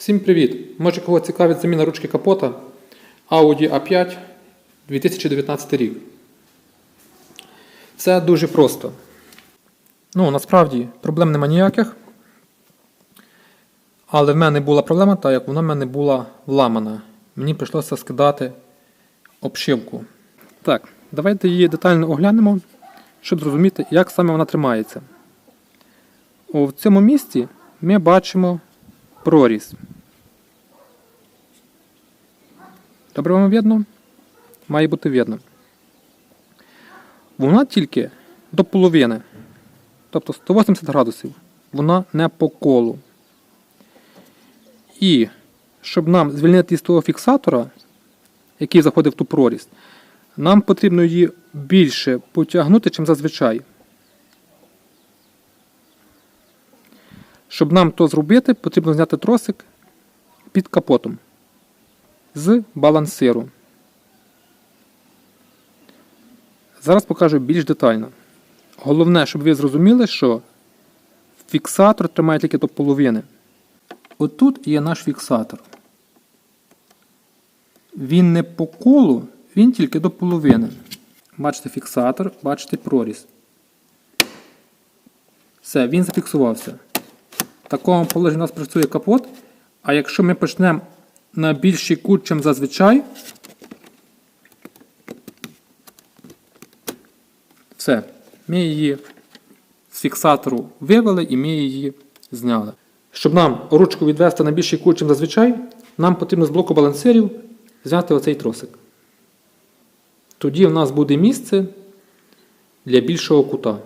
Всім привіт! Може кого цікавить заміна ручки капота Audi A5 2019 рік. Це дуже просто. Ну, насправді проблем нема ніяких. Але в мене була проблема, так як вона в мене була вламана. Мені прийшлося скидати обшивку. Так, давайте її детально оглянемо, щоб зрозуміти, як саме вона тримається. О, в цьому місці ми бачимо проріз. Добре вам видно? Має бути видно. Вона тільки до половини. Тобто 180 градусів. Вона не по колу. І щоб нам звільнити з того фіксатора, який заходив в ту проріз, нам потрібно її більше потягнути, чим зазвичай. Щоб нам то зробити, потрібно зняти тросик під капотом з балансиру. Зараз покажу більш детально. Головне, щоб ви зрозуміли, що фіксатор тримає тільки до половини. Отут є наш фіксатор. Він не по колу, він тільки до половини. Бачите фіксатор, бачите проріз. Все, він зафіксувався. В такому положенні у нас працює капот. А якщо ми почнемо на більший кут, ніж зазвичай, все, ми її з фіксатору вивели і ми її зняли. Щоб нам ручку відвести на більший кут, ніж зазвичай, нам потрібно з блоку балансирів зняти оцей тросик. Тоді в нас буде місце для більшого кута.